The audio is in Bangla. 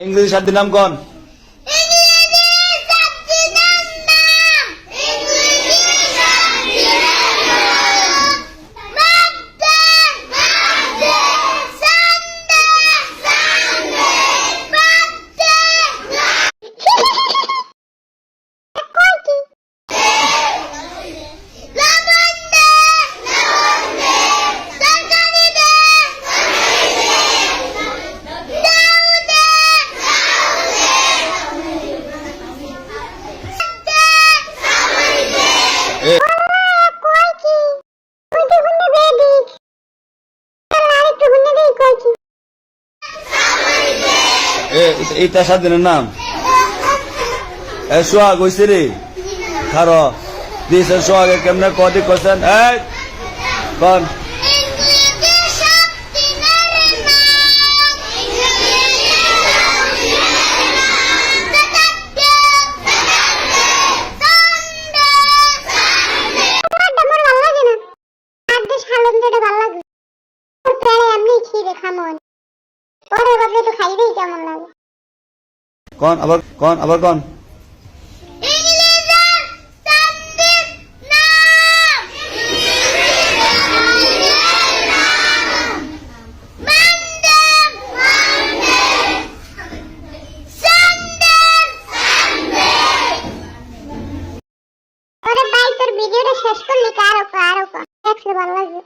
ইংরেজি সাতটি নাম কন? এ, এইটা দিনের নাম? এ সোহাগ হইছে রে? খারো দিয়েছে সোহাগে কেমনে কদি করছেন? এই কন। পরে বদলে তো খাইবেই কেমন লাগে। কোন আবার কোন আবার কোন। ভিডিওটা শেষ করলি কারও কারও দেখলে ভালো লাগবে।